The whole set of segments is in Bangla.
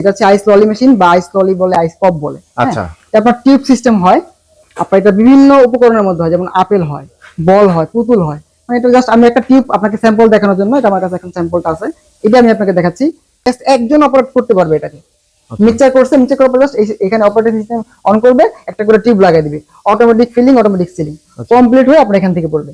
এটা হচ্ছে আইস ললি মেশিন বা আইস ললি বলে আইস পপ বলে হ্যাঁ? আচ্ছা। আপনার টিউব সিস্টেম হয় আপনার এটা বিভিন্ন উপকরণের মধ্যে হয় যেমন আপেল হয় বল হয় পুতুল হয়। মানে এটা জাস্ট আমি একটা টিউব আপনাকে স্যাম্পল দেখানোর জন্য এটা আমার কাছে এখন স্যাম্পলটা আছে। এটা আমি আপনাকে দেখাচ্ছি। Just একজন অপারেট করতে পারবে এটাকে। আচ্ছা। মিক্সচার করছে মিক্সচার করার পর এই- এখানে অপারেটিং সিস্টেম অন করবে একটা করে টিউব লাগিয়ে দিবে। Automatic filling automatic sealing complete হয়ে আপনার এখান থেকে পড়বে।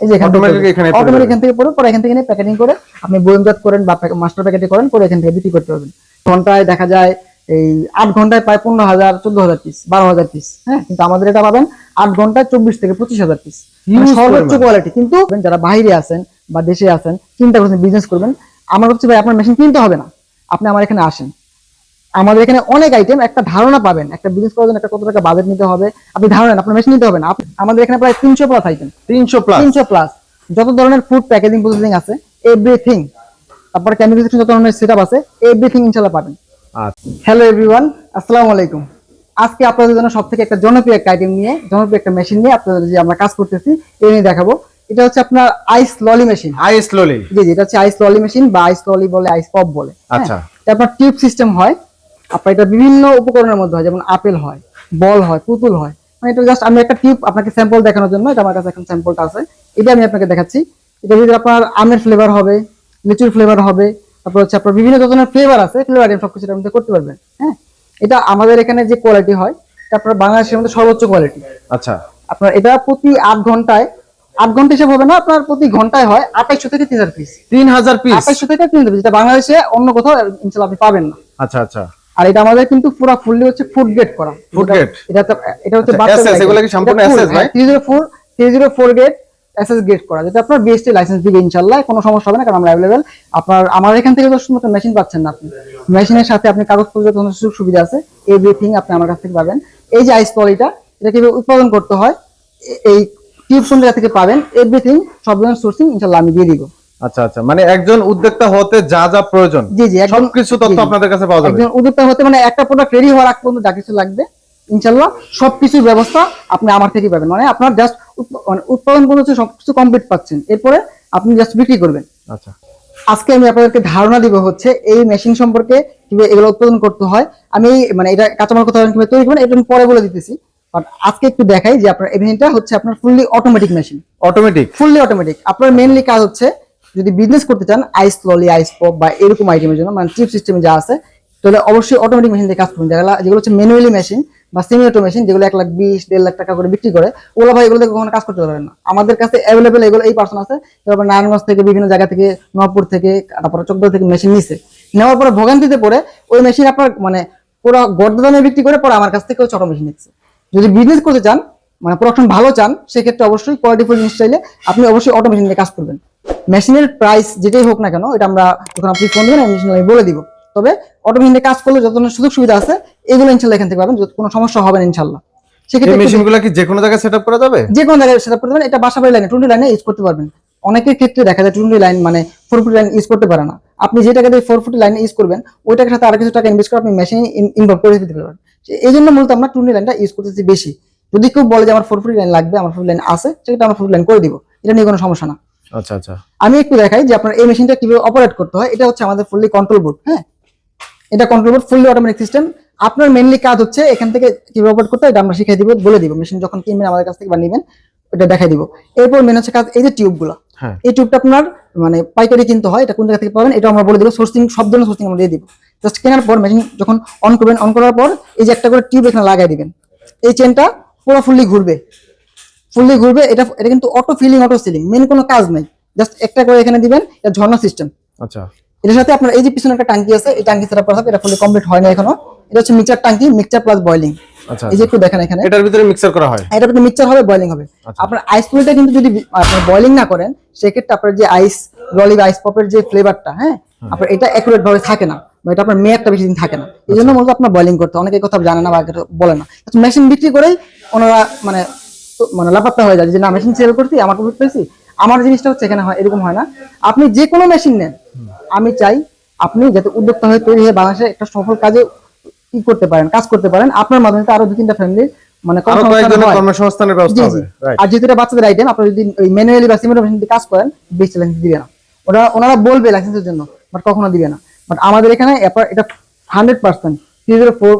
এই যে আচ্ছা। এখানে অটোমেটিক এখান থেকে পড়বে পরে এখান থেকে প্যাকেটিং করে আপনি বয়মজাত করেন বা মাস্টার প্যাকেটে করেন পরে এখান থেকে বিক্রি করতে পারবেন। ঘন্টায় দেখা যায় এই আট ঘন্টায় প্রায় পনেরো হাজার চোদ্দ হাজার পিস বারো হাজার পিস হ্যাঁ? কিন্তু আমাদের এটা পাবেন আট ঘন্টায় চব্বিশ থেকে পঁচিশ হাজার পিস Huge সর্বোচ্চ কোয়ালিটি কিন্তু যারা বাইরে আছেন বা দেশে আছেন চিন্তা করছেন বিজনেস করবেন আমার হচ্ছে ভাই আপনার মেশিন কিনতে হবে না। আপনি আমার এখানে আসেন। আমাদের এখানে অনেক আইটেম একটা ধারণা পাবেন একটা বিজনেস করার জন্য একটা কত টাকা বাজেট নিতে হবে। আপনি ধারণা আপনার মেশিন নিতে হবে না। আমাদের এখানে প্রায় তিনশো প্লাস আইটেম তিনশো প্লাস তিনশো প্লাস যত ধরনের ফুড প্যাকেজিং প্রসেসিং আছে এভরিথিং তারপরে কেমিক্যাল যত ধরনের সেটআপ আছে এভরিথিং ইনশাআল্লাহ পাবেন। আচ্ছা। হ্যালো এভরিওয়ান আসসালামু আলাইকুম। আজকে আপনাদের জন্য সব থেকে একটা জনপ্রিয় একটা আইটেম নিয়ে জনপ্রিয় একটা মেশিন নিয়ে আপনাদের যে আমরা কাজ করতেছি এই নিয়ে দেখাবো। এটা হচ্ছে আপনার আইস ললি মেশিন হাই স্লোলি জি জি এটা হচ্ছে আইস ললি মেশিন বা আইস ললি বলে আইস পপ বলে। হ্যাঁ? আচ্ছা। এটা আপনার টিউব সিস্টেম হয়। আপনার এটা বিভিন্ন উপকরণের মধ্যে হয় যেমন আপেল হয় বল হয় পুতুল হয়। মানে এটা জাস্ট আমি একটা টিউব আপনাকে স্যাম্পল দেখানোর জন্য এটা আমার কাছে এখন স্যাম্পলটা আছে। এটা আমি আপনাকে দেখাচ্ছি। এটা ভিতরে আপনার আমের ফ্লেভার হবে লিচুর ফ্লেভার হবে তারপর হচ্ছে আপনার বিভিন্ন ধরনের ফ্লেভার আছে ফ্লেভার সবকিছু এটার মধ্যে করতে পারবেন হ্যাঁ? এটা আমাদের এখানে যে কোয়ালিটি হয় এটা আপনার বাংলাদেশের মধ্যে সর্বোচ্চ কোয়ালিটি আচ্ছা। আপনার এটা প্রতি আট ঘন্টায় আট ঘণ্টা হিসেবে হবে না আপনার প্রতি ঘন্টায় হয় থেকে তিন হাজার পিস তিন হাজার পিস থেকে তিন হাজার যেটা বাংলাদেশে অন্য কোথাও ইনশাল্লাহ আপনি পাবেন না। আচ্ছা আচ্ছা। আর এটা আমাদের কিন্তু পুরো ফুললি হচ্ছে ফুড গ্রেড করা। Food grade? এটা এটা হচ্ছে আচ্ছা, SS এগুলো কি সম্পূর্ণ SS ভাই? Three zero four grade SS grade করা যেটা আপনার বিএসটি লাইসেন্স দিবে ইনশাল্লাহ কোনো সমস্যা হবে না কারণ আমরা অ্যাভেলেবেল আপনার আমার এখান থেকে তো শুধুমাত্র মেশিন পাচ্ছেন না আপনি। মেশিনের সাথে আপনি কাগজপত্র যত সুযোগ সুবিধা আছে এভরিথিং আপনি আমার কাছ থেকে পাবেন। এই যে আইস পলিটা এটা কীভাবে উৎপাদন করতে হয় এই টিউব কোন জায়গা থেকে পাবেন এভরিথিং সব ধরনের সোর্সিং ইনশাল্লাহ আমি দিয়ে দিব। আচ্ছা আচ্ছা মানে একজন উদ্যোক্তা হতে যা যা প্রয়োজন জি জি একদম। সবকিছু তথ্য। আপনাদের কাছে পাওয়া যাবে। একজন উদ্যোক্তা হতে মানে একটা প্রোডাক্ট রেডি হওয়ার আগ পর্যন্ত যা কিছু লাগবে ইনশাল্লাহ সবকিছুর ব্যবস্থা আপনি আমার থেকে পাবেন। মানে আপনার জাস্ট মানে উৎপাদন পর্যন্ত হচ্ছে সবকিছু কমপ্লিট পাচ্ছেন। এরপরে আপনি জাস্ট বিক্রি করবেন। আচ্ছা। আজকে আমি আপনাদেরকে ধারণা দিব হচ্ছে এই মেশিন সম্পর্কে কীভাবে এগুলো উৎপাদন করতে হয়। আমি মানে এটা কাঁচামাল কোথাও কীভাবে তৈরি করবেন এটা পরে বলে দিতেছি। বাট আজকে একটু দেখাই যে আপনার এই মেশিনটা হচ্ছে আপনার fully automatic machine automatic fully automatic আপনার মেইনলি কাজ হচ্ছে যদি বিজনেস করতে চান আইস ললি আইস পপ বা এরকম আইটেমের জন্য মানে চিপ সিস্টেমে যা আছে তাহলে অবশ্যই অটোমেটিক মেশিন দিয়ে কাজ করুন। যেগুলো হচ্ছে ম্যানুয়ালি মেশিন বা সেমি অটো মেশিন যেগুলো এক লাখ বিশ, দেড় লাখ টাকা করে বিক্রি করে, ওগুলো ভাই এগুলো কখনো কাজ করতে পারবেন না। আমাদের কাছে অ্যাভেলেবেল এগুলো এই পার্সন আছে, তারপর নারায়ণগঞ্জ থেকে বিভিন্ন জায়গা থেকে, নবপুর থেকে, তারপরে চোদ্দ থেকে মেশিন নিছে। নেওয়ার পরে ভোগান্তিতে পরে ওই মেশিন আপনার মানে পুরো গর্দ দামে বিক্রি করে পরে আমার কাছ থেকে ছোট মেশিন নিচ্ছে। যদি বিজনেস করতে চান মানে প্রোডাকশন ভালো চান, সেক্ষেত্রে অবশ্যই কোয়ালিটিফুল জিনিস চাইলে আপনি অবশ্যই অটো মেশিন দিয়ে কাজ করবেন। মেশিনের প্রাইস যেটাই হোক না কেন, এটা আমরা যখন আপনি ফোন দেবেন মেশিন আমি বলে দিব। তবে অটো মেশিন কাজ করলে যত সুযোগ সুবিধা আছে এগুলো ইনশাল্লাহ এখান থেকে পাবেন কোনো সমস্যা হবে না ইনশাল্লাহ। সেক্ষেত্রে মেশিনগুলো কি যে কোনো জায়গায় সেটআপ করা যাবে? যে কোনো জায়গায় সেট করতে পারেন এটা বাসা বাড়ি লাইনে টুয়েন্টি লাইনে ইউজ করতে পারবেন। অনেকের ক্ষেত্রে দেখা যায় টুয়েন্টি লাইন মানে ফোর ফুট লাইন ইউজ করতে পারে না। আপনি যে টাকা দিয়ে ফোর ফুট লাইন ইউজ করবেন ওই টাকার সাথে আরও কিছু টাকা ইনভেস্ট করে আপনি মেশিন ইনভলভ করে দিতে পারবেন। এই জন্য মূলত আমরা টুয়েন্টি লাইনটা ইউজ করতেছি বেশি। যদি কেউ বলে যে আমার ফোর ফুট লাইন লাগবে আমার ফোর লাইন আছে সেটা আমরা ফোর লাইন করে দিব। এটা নিয়ে কোনো সমস্যা না। আচ্ছা আচ্ছা। আমি একটু দেখাই যে আপনার এই মেশিনটা কীভাবে অপারেট করতে হয়। এটা হচ্ছে আমাদের ফুললি কন্ট্রোল বোর্ড হ্যাঁ? এটা control board fully automatic system আপনার মেনলি কাজ হচ্ছে এখান থেকে কীভাবে অপারেট করতে হয় এটা আমরা শিখিয়ে দিব বলে দিব। মেশিন যখন কিনবেন আমাদের কাছ থেকে বা নিবেন এটা দেখাই দিব। এরপর মেন হচ্ছে কাজ এই যে টিউবগুলো হ্যাঁ। এই টিউবটা আপনার মানে পাইকারি কিনতে হয় এটা কোন জায়গা থেকে পাবেন এটা আমরা বলে দিব সোর্সিং সব ধরনের সোর্সিং আমরা দিয়ে দিব। জাস্ট কেনার পর মেশিন যখন অন করবেন অন করার পর এই যে একটা করে টিউব এখানে লাগাই দিবেন। এই চেনটা পুরো ফুললি ঘুরবে। ফুললি ঘুরবে এটা এটা কিন্তু auto filling auto sealing main কোনো কাজ নাই। জাস্ট একটা করে এখানে দিবেন এটা ঝর্ণা সিস্টেম আচ্ছা। এটার সাথে আপনার এই যে পিছনে একটা টাঙ্কি আছে এই টাঙ্কি সেটা হবে এটা ফুলি কমপ্লিট হয় না এখনও। এটা হচ্ছে মিক্সচার টাঙ্কি মিক্সচার প্লাস বয়লিং আচ্ছা এই যে একটু দেখেন এখানে। এটার ভিতরে মিক্সার করা হয়? এটা আপনি মিক্সচার হবে বয়লিং হবে। আচ্ছা। আপনার আইস পুলিটা কিন্তু যদি আপনার বয়লিং না করেন সেক্ষেত্রে আপনার যে আইস ললি আইস পপের যে ফ্লেভারটা হ্যাঁ আপনার এটা অ্যাকুরেট ভাবে থাকে না এটা আপনার মেয়াদটা বেশি দিন থাকে না। এই জন্য মূলত আপনার বয়লিং করতে অনেকে কথা জানে না বা বলে না। মেশিন বিক্রি করেই ওনারা মানে মানে লাপাত্তা হয়ে যায় যে না মেশিন সেল করছি আমার প্রফিট পেয়েছি। আমার জিনিসটা হচ্ছে এখানে হয় এরকম হয় না। আপনি যে কোনো মেশিন নেন আমি চাই আপনি যাতে উদ্যোক্তা হয়ে তৈরি হয়ে বাংলাদেশে একটা সফল কাজে কি করতে পারেন কাজ করতে পারেন আপনার মাধ্যমে আরও দু তিনটা ফ্যামিলি মানে। কর্মসংস্থানের ব্যবস্থা হবে আর যেহেতু এটা বাচ্চাদের আইটেম আপনারা যদি ম্যানুয়ালি বা সিমেন্ট মেশিন দিয়ে কাজ করেন বেশি লাইসেন্স দিবে না। ওরা ওনারা বলবে লাইসেন্সের জন্য বাট কখনো দিবে না। বাট আমাদের এখানে এটা hundred percent three zero four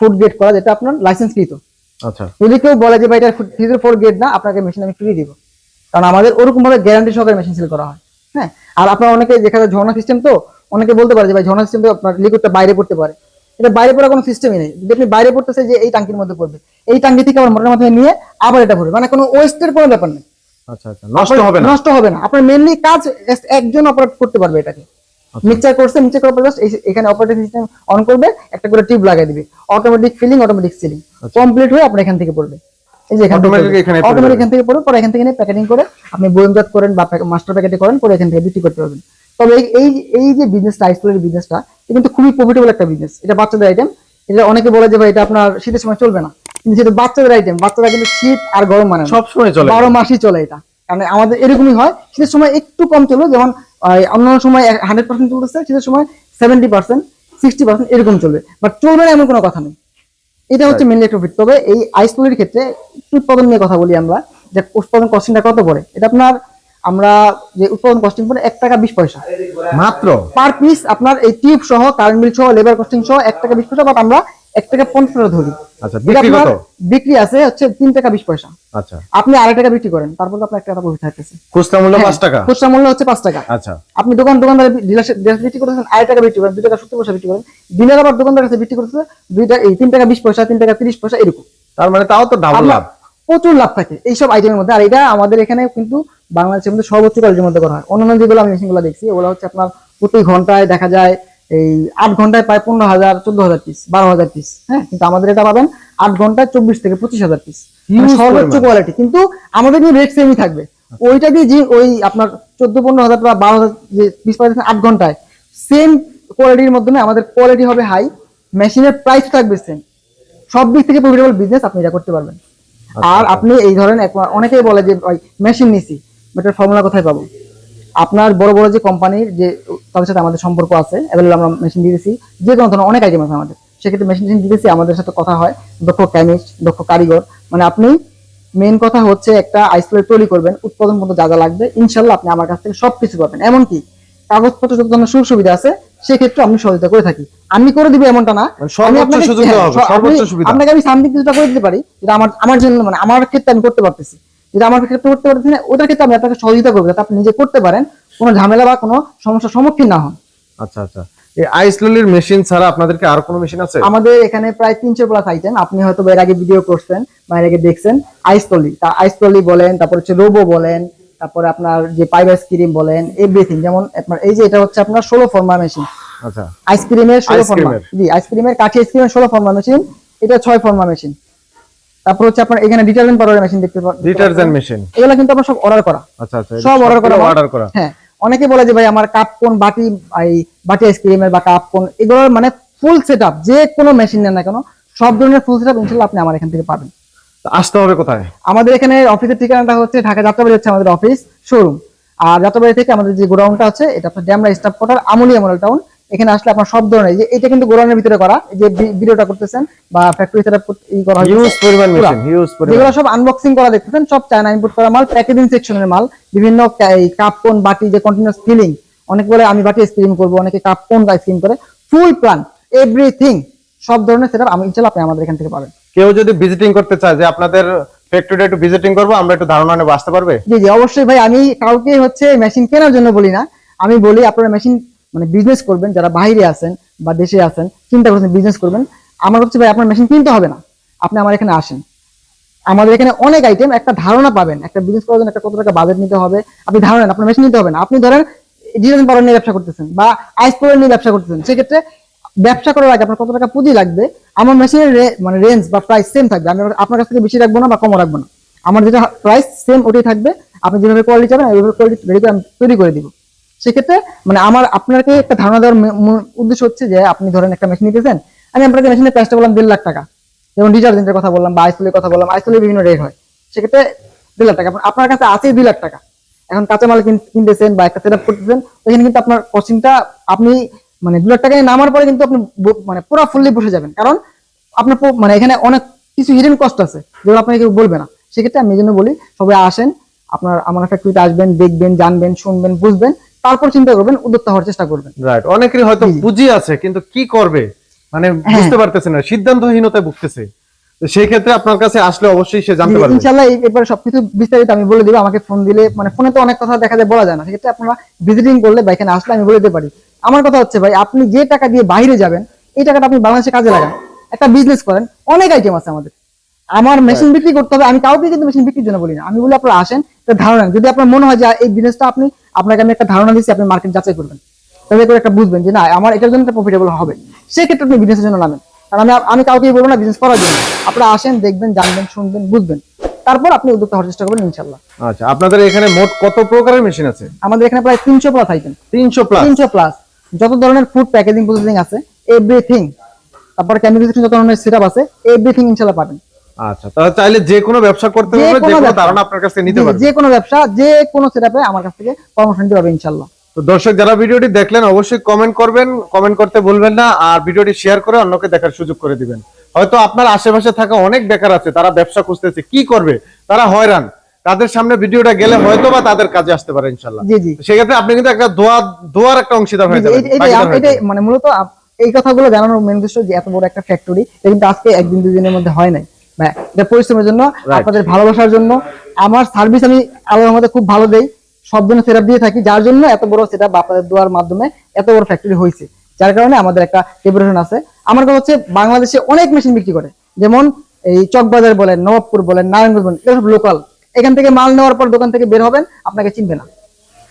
food grade করা যেটা আপনার লাইসেন্স কৃত আচ্ছা। যদি কেউ বলে যে ভাই এটা থ্রি জিরো ফোর গ্রেড না আপনাকে মেশিন আমি ফ্রি দিব। কারণ আমাদের ওরকম ভাবে গ্যারান্টি সহকারে মেশিন সেল করা হয় হ্যাঁ? আর আপনার অনেকে দেখা যায় ঝর্ণা সিস্টেম তো অনেকে বলতে পারে যে ভাই ঝর্ণা সিস্টেম তো আপনার লিকুইডটা বাইরে পড়তে পারে। এটা বাইরে পড়ার কোনো সিস্টেমই নেই। যদি আপনি বাইরে পড়তেছে যে এই টাঙ্কির মধ্যে পড়বে। এই টাঙ্কি থেকে আবার মোটরের মাধ্যমে নিয়ে আবার এটা পড়বে। মানে কোনো ওয়েস্টের কোনো ব্যাপার নেই। আচ্ছা আচ্ছা। নষ্ট হবে না। নষ্ট হবে না। আপনার মেনলি কাজ একজন অপারেট করতে পারবে এটাকে। আচ্ছা। মিক্সচার করছে মিক্সচার করার পর এই- এখানে অপারেটিং সিস্টেম অন করবে একটা করে টিউব লাগিয়ে দিবে। Automatic filling automatic sealing complete হয়ে আপনার এখান থেকে পড়বে। এই যে এখান থেকে। এখানে অটোমেটিক এখান থেকে পড়বে পরে এখান থেকে নিয়ে প্যাকেটিং করে আপনি বয়মজাত করেন বা মাস্টার প্যাকেটে করেন পরে এখান থেকে বিক্রি করতে পারবেন। তবে এই- এই যে বিজনেসটা আইসোলের বিজনেসটা এটা কিন্তু খুবই প্রফিটেবল একটা বিজনেস এটা বাচ্চাদের আইটেম এটা অনেকে বলে যে ভাই এটা আপনার শীতের সময় চলবে না। কিন্তু যেটা বাচ্চাদের আইটেম বাচ্চারা কিন্তু শীত আর গরম মানে না। সব সময় চলে। বারো মাসই চলে এটা। কারণ আমাদের এরকমই হয় শীতের সময় একটু কম চলবে। যেমন অন্যান্য সময় হান্ড্রেড পার্সেন্ট চলতেছে শীতের সময় সেভেন্টি পার্সেন্ট সিক্সটি পার্সেন্ট এরকম চলবে। বাট চলবে না এমন কোনো কথা নেই। এটা হচ্ছে মেনলি একটা প্রফিট তবে এই আইসোলের ক্ষেত্রে একটু উৎপাদন নিয়ে কথা বলি আমরা যে উৎপাদন কস্টিংটা কত পড়ে। এটা আপনার আমরা যে উৎপাদন কস্টিং পড়ে এক টাকা বিশ পয়সা। মাত্র? পার পিস আপনার এই টিউব সহ কারেন্ট বিল সহ লেবার কস্টিং সহ এক টাকা বিশ পয়সা বাট আমরা এক টাকা পঞ্চাশ পয়সা ধরি। আচ্ছা বিক্রি কত? বিক্রি আছে হচ্ছে তিন টাকা বিশ পয়সা। আচ্ছা। আপনি আড়াই টাকা বিক্রি করেন তারপর আপনার এক টাকা প্রফিট থাকতেছে। খুচরা মূল্য পাঁচ টাকা? খুচরা মূল্য হচ্ছে পাঁচ টাকা। আচ্ছা। আপনি দোকান দোকানদার বিক্রি করতেছেন আড়াই টাকা বিক্রি করেন দুই টাকা সত্তর পয়সা বিক্রি করেন। আবার দোকানদার কাছে বিক্রি করতেছে দুই টাকা এই তিন টাকা বিশ পয়সা তিন টাকা তিরিশ পয়সা এরকম। তার মানে তাও তো ডাবল লাভ। প্রচুর লাভ থাকে এইসব আইটেমের মধ্যে। আর এটা আমাদের এখানে কিন্তু বাংলাদেশের মধ্যে সর্বোচ্চ কোয়ালিটির মধ্যে করা হয়। অন্যান্য যেগুলো আমি মেশিনগুলো দেখছি ওগুলো হচ্ছে আপনার প্রতি ঘন্টায় দেখা যায় এই আট ঘন্টায় প্রায় পনেরো হাজার চোদ্দ হাজার পিস বারো হাজার পিস হ্যাঁ? কিন্তু আমাদের এটা পাবেন আট ঘন্টায় চব্বিশ থেকে পঁচিশ হাজার পিস সর্বোচ্চ কোয়ালিটি কিন্তু আমাদের কিন্তু রেট সেমই থাকবে। ওইটা দিয়ে যে ওই আপনার চোদ্দ পনেরো হাজার বা বারো হাজার যে পিস পাচ্ছেন আট ঘন্টায় সেম কোয়ালিটির মাধ্যমে আমাদের কোয়ালিটি হবে হাই মেশিনের প্রাইস থাকবে সেম সব দিক থেকে প্রফিটেবল বিজনেস আপনি এটা করতে পারবেন। আর আপনি এই ধরেন অনেকেই বলে যে ভাই মেশিন নিছি। এটার ফর্মুলা কোথায় পাবো? আপনার বড় বড় যে কোম্পানির যে তাদের সাথে আমাদের সম্পর্ক আছে অ্যাভেলেবল আমরা মেশিন দিয়েছি যে কোনো ধরনের অনেক আইটেম আছে আমাদের। সেক্ষেত্রে মেশিন টেশিন দিতেছি আমাদের সাথে কথা হয় দক্ষ কেমিস্ট দক্ষ কারিগর। মানে আপনি মেন কথা হচ্ছে একটা আইসোলেট তৈরি করবেন উৎপাদন পর্যন্ত যা যা লাগবে ইনশাল্লাহ আপনি আমার কাছ থেকে সবকিছু পাবেন। এমনকি কাগজপত্র যত ধরনের সুযোগ সুবিধা আছে সেক্ষেত্রে আমি সহযোগিতা করে থাকি। আমি করে দিব এমনটা না। মানে হ্যাঁ। আপনাকে আমি সামথিং কিছুটা করে দিতে পারি যেটা আমার আমার জন্য মানে আমার ক্ষেত্রে আমি করতে পারতেছি। যেটা আমার ক্ষেত্রে করতে পারতেছি না ওটার ক্ষেত্রে আমি আপনাকে সহযোগিতা করব যাতে আপনি নিজে করতে পারেন কোনো ঝামেলা বা কোনো সমস্যার সম্মুখীন না হন। আচ্ছা আচ্ছা। এই আইসলির মেশিন ছাড়া আপনাদেরকে আর কোনো মেশিন আছে? আমাদের এখানে প্রায় তিনশো প্লাস আইটেম আপনি হয়তো এর আগে ভিডিও করছেন বা এর আগে দেখছেন আইসটলি তা আইসটলি বলেন তারপর হচ্ছে রোবো বলেন তারপরে আপনার যে পাইপ আইসক্রিম বলেন এভরিথিং যেমন আপনার এই যে এটা হচ্ছে আপনার ষোলো ফর্মা মেশিন। আচ্ছা। আইসক্রিমের ষোলো ফর্মা। জি আইসক্রিমের কাঠি আইসক্রিমের ষোলো ফর্মা মেশিন এটা ছয় ফর্মা মেশিন। তারপর হচ্ছে আপনার এখানে ডিটারজেন্ট পাউডার মেশিন দেখতে পাচ্ছেন? ডিটারজেন্ট মেশিন এগুলো কিন্তু আপনার সব অর্ডার করা। আচ্ছা আচ্ছা সব অর্ডার করা। অর্ডার করা। হ্যাঁ অনেকে বলে যে ভাই আমার কাপ কোন বাটি এই বাটি আইসক্রিমের বা কাপ কোন? এগুলোর মানে ফুল সেটআপ যে কোনো মেশিন নেন না কেন সব ধরনের ফুল সেটআপ ইনশাআল্লাহ আপনি আমার এখান থেকে পাবেন। তো আসতে হবে কোথায়? আমাদের এখানে অফিসের ঠিকানাটা হচ্ছে ঢাকা যাত্রাবাড়ি হচ্ছে আমাদের অফিস শোরুম আর যাত্রাবাড়ি থেকে আমাদের যে গোডাউনটা আছে এটা আপনার Damra staff quarter Amulia model town এখানে আসলে আপনার সব ধরনের যে এটা কিন্তু গোডাউনের ভিতরে করা যে ভিডিওটা করতেছেন বা ফ্যাক্টরি সেটআপ ই করা হয়েছে। হিউজ পরিমাণ মেশিন হিউজ পরিমাণ। যেগুলো সব আনবক্সিং করা দেখতেছেন সব চায়না ইম্পোর্ট করা মাল প্যাকেজিং সেকশনের মাল বিভিন্ন এই কাপ কোন বাটি যে কন্টিনিউয়াস ফিলিং অনেক বলে আমি বাটি আইসক্রিম করব অনেকে কাপ কোন আইসক্রিম করে ফুল প্ল্যান এভরিথিং সব ধরনের সেটআপ আমি ইনশাআল্লাহ আপনি আমাদের এখান থেকে পাবেন। কেউ যদি ভিজিটিং করতে চায় যে আপনাদের ফ্যাক্টরিটা একটু ভিজিটিং করব আমরা একটু ধারণা নেব আসতে পারবে? জি জি অবশ্যই ভাই আমি কাউকে হচ্ছে মেশিন কেনার জন্য বলি না। আমি বলি আপনারা মেশিন মানে বিজনেস করবেন, যারা বাইরে আছেন বা দেশে আছেন, চিন্তা করছেন বিজনেস করবেন, আমার হচ্ছে ভাই আপনার মেশিন কিনতে হবে না। আপনি আমার এখানে আসেন। আমাদের এখানে অনেক আইটেম একটা ধারণা পাবেন, একটা বিজনেস করার জন্য একটা কত টাকা বাজেট নিতে হবে। আপনি ধারণা আপনার মেশিন নিতে হবে না। আপনি ধরেন ডিজাইন পাউডার নিয়ে ব্যবসা করতেছেন বা আইস পাউডার নিয়ে ব্যবসা করতেছেন, সেক্ষেত্রে ব্যবসা করার আগে আপনার কত টাকা পুঁজি লাগবে? আমার মেশিনের মানে রেঞ্জ বা প্রাইস সেম থাকবে। আমি আপনার কাছ থেকে বেশি রাখব না বা কম রাখব না। আমার যেটা প্রাইস সেম ওটাই থাকবে। আপনি যেভাবে কোয়ালিটি চাবেন ওইভাবে কোয়ালিটি রেডি করে আমি তৈরি করে দিব। সেক্ষেত্রে মানে আমার আপনাকে একটা ধারণা দেওয়ার উদ্দেশ্য হচ্ছে যে আপনি ধরেন একটা মেশিন নিতেছেন, আমি আপনাকে মেশিনের প্রাইসটা বললাম দেড় লাখ টাকা। যেমন ডিটারজেন্টের কথা বললাম বা আইসোলের কথা বললাম আইসোলের বিভিন্ন রেট হয়। সেক্ষেত্রে দেড় লাখ টাকা, আপনার- কাছে আছে দুই লাখ টাকা। এখন কাঁচামাল কিন- কিনতেছেন বা একটা সেট আপ করতেছেন, ওইখানে কিন্তু আপনার কস্টিংটা আপনি মানে দু লাখ টাকায় নামার পরে কিন্তু আপনি মানে পুরো ফুললি বসে যাবেন। কারণ আপনার মানে এখানে অনেক কিছু হিডেন কস্ট আছে, যেগুলো আপনাকে কেউ বলবে না। সেক্ষেত্রে আমি এই জন্য বলি, সবাই আসেন, আপনার, আমার ফ্যাক্টরিতে আসবেন, দেখবেন, জানবেন, শুনবেন, বুঝবেন। তারপর চিন্তা করবেন উদ্যোক্তা হওয়ার চেষ্টা করবেন। রাইট অনেকেরই হয়তো পুঁজি আছে কিন্তু কি করবে? মানে হ্যাঁ। বুঝতে পারতেছে না সিদ্ধান্তহীনতায় ভুগতেছে। সেই ক্ষেত্রে আপনার কাছে আসলে অবশ্যই সে জানতে পারবে। ব্যাপারে সবকিছু বিস্তারিত আমি বলে দিব আমাকে ফোন দিলে মানে ফোনে তো অনেক কথা দেখা যায় বলা যায় না। সেক্ষেত্রে আপনারা ভিজিটিং করলে বা এখানে আসলে আমি বলে দিতে পারি। আমার কথা হচ্ছে ভাই আপনি যে টাকা দিয়ে বাইরে যাবেন এই টাকাটা আপনি বাংলাদেশে কাজে লাগান। একটা বিজনেস করেন অনেক আইটেম আছে আমাদের। আমার মেশিন বিক্রি করতে হবে আমি কাউকে কিন্তু মেশিন বিক্রির জন্য বলি না আমি বলি আপনারা আসেন ধারণা যদি আপনার মনে হয় যে এই বিজনেসটা আপনি আপনাকে আমি একটা ধারণা দিচ্ছি আপনি মার্কেট যাচাই করবেন। তবে করে একটা বুঝবেন যে না আমার এটার জন্য প্রফিটেবল হবে। সেক্ষেত্রে আপনি বিজনেসের জন্য নামেন। কারণ আমি আমি কাউকেই বলব না বিজনেস করার জন্য। আপনারা আসেন দেখবেন জানবেন শুনবেন বুঝবেন। তারপর আপনি উদ্যোক্তা হওয়ার চেষ্টা করবেন ইনশাল্লাহ আচ্ছা আপনাদের এখানে মোট কত প্রকারের মেশিন আছে? আমাদের এখানে প্রায় তিনশো প্লাস আইটেম তিনশো প্লাস তিনশো প্লাস যত ধরনের ফুড প্যাকেজিং প্রসেসিং আছে এভরিথিং তারপর কেমিক্যাল যত ধরনের সেটআপ আছে এভরিথিং ইনশাল্লাহ পাবেন। আচ্ছা তাহলে চাইলে যে কোনো ব্যবসা করতে পারবে যে কোনো কোনো ধারণা আপনার কাছ নিতে পারবে। যে কোনো ব্যবসা যে কোনো সেটআপে আমার কাছ থেকে পরামর্শ নিতে পারবে ইনশাল্লাহ তো দর্শক যারা ভিডিওটি দেখলেন অবশ্যই কমেন্ট করবেন কমেন্ট করতে ভুলবেন না আর ভিডিওটি শেয়ার করে অন্যকে দেখার সুযোগ করে দিবেন। হয়তো আপনার আশেপাশে থাকা অনেক বেকার আছে তারা ব্যবসা খুঁজতেছে কি করবে? তারা হয়রান। তাদের সামনে ভিডিওটা গেলে হয়তো বা তাদের কাজে আসতে পারে ইনশাল্লাহ সেক্ষেত্রে আপনি কিন্তু একটা দোয়া দোয়ার একটা অংশীদার হয়ে যাবেন। মানে মূলত এই কথাগুলো জানানোর মেন উদ্দেশ্য যে এত বড় একটা ফ্যাক্টরি এটা কিন্তু আজকে একদিন দুই দিনের মধ্যে হয় নাই। এটা পরিশ্রমের জন্য আপনাদের ভালোবাসার জন্য। আমার সার্ভিস আমি আল্লাহর মধ্যে খুব ভালো দেই। সব জন্য সেটআপ দিয়ে থাকি। যার জন্য এত বড় সেটআপ আপনাদের দোয়ার মাধ্যমে এত বড় ফ্যাক্টরি হয়েছে। যার কারণে আমাদের একটা রেপুটেশন আছে। আমার কথা হচ্ছে বাংলাদেশে অনেক মেশিন বিক্রি করে। যেমন এই চকবাজার বলেন নবাবপুর বলেন নারায়ণগঞ্জ বলেন এগুলো সব লোকাল এখান থেকে মাল নেওয়ার পর দোকান থেকে বের হবেন আপনাকে চিনবে না।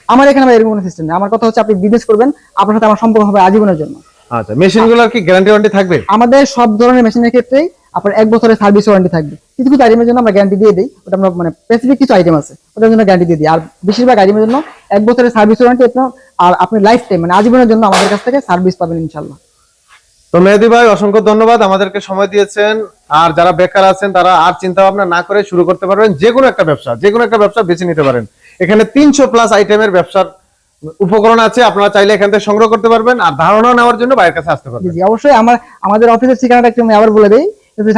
আমার এখানে এরকম কোনো সিস্টেম নেই। আমার কথা হচ্ছে আপনি বিজনেস করবেন আপনার সাথে আমার সম্পর্ক হবে আজীবনের জন্য। আচ্ছা মেশিনগুলোর কি গ্যারান্টি ওয়ারেন্টি থাকবে? আমাদের সব ধরনের মেশিনের ক্ষেত্রেই আপনার এক বছরের সার্ভিস ওয়ারেন্টি থাকবে। কিছু কিছু আইটেমের জন্য আমরা গ্যারান্টি দিয়ে দিই ওটা আমরা মানে স্পেসিফিক কিছু আইটেম আছে ওটার জন্য গ্যারান্টি দিয়ে দিই। আর বেশিরভাগ আইটেমের জন্য এক বছরের সার্ভিস ওয়ারেন্টি আপনার আর আপনি লাইফ টাইম মানে আজীবনের জন্য আমাদের কাছ থেকে সার্ভিস পাবেন ইনশাল্লাহ তো মেহেদি ভাই অসংখ্য ধন্যবাদ আমাদেরকে সময় দিয়েছেন। আর যারা বেকার আছেন তারা আর চিন্তা ভাবনা না করে শুরু করতে পারবেন যে কোনো একটা ব্যবসা যে কোনো একটা ব্যবসা বেছে নিতে পারেন। এখানে তিনশো প্লাস আইটেমের ব্যবসার উপকরণ আছে আপনারা চাইলে এখান থেকে সংগ্রহ করতে পারবেন আর ধারণা নেওয়ার জন্য বাইরের কাছে আসতে পারবেন। অবশ্যই আমার আমাদের অফিসের ঠিকানাটা একটু আমি আবার বলে দিই।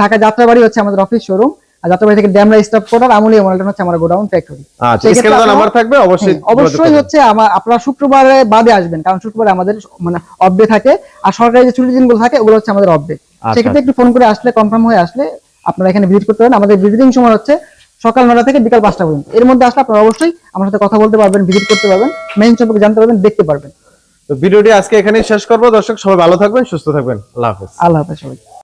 ঢাকা যাত্রাবাড়ি হচ্ছে আমাদের অফিস শোরুম আর যাত্রাবাড়ি থেকে ড্যামরা স্টপ মডেলটা হচ্ছে আমার গোডাউন ফ্যাক্টরি আচ্ছা নাম্বার থাকবে? অবশ্যই হ্যাঁ, অবশ্যই হচ্ছে আমার আপনারা শুক্রবারে বাদে আসবেন কারণ শুক্রবারে আমাদের মানে অফ ডে থাকে আর সরকারি যে ছুটির দিনগুলো থাকে ওগুলো হচ্ছে আমাদের অফ ডে আচ্ছা। সেক্ষেত্রে একটু ফোন করে আসলে কনফার্ম হয়ে আসলে আপনারা এখানে ভিজিট করতে পারেন। আমাদের ভিজিটিং সময় হচ্ছে সকাল নটা থেকে বিকাল পাঁচটা পর্যন্ত। এর মধ্যে আসলে আপনারা অবশ্যই আমার সাথে কথা বলতে পারবেন ভিজিট করতে পারবেন মেইন সম্পর্কে জানতে পারবেন দেখতে পারবেন। তো ভিডিওটি আজকে এখানেই শেষ করব। দর্শক সবাই ভালো থাকবেন সুস্থ থাকবেন। আল্লাহ হাফেজ। আল্লাহ হাফেজ সবাই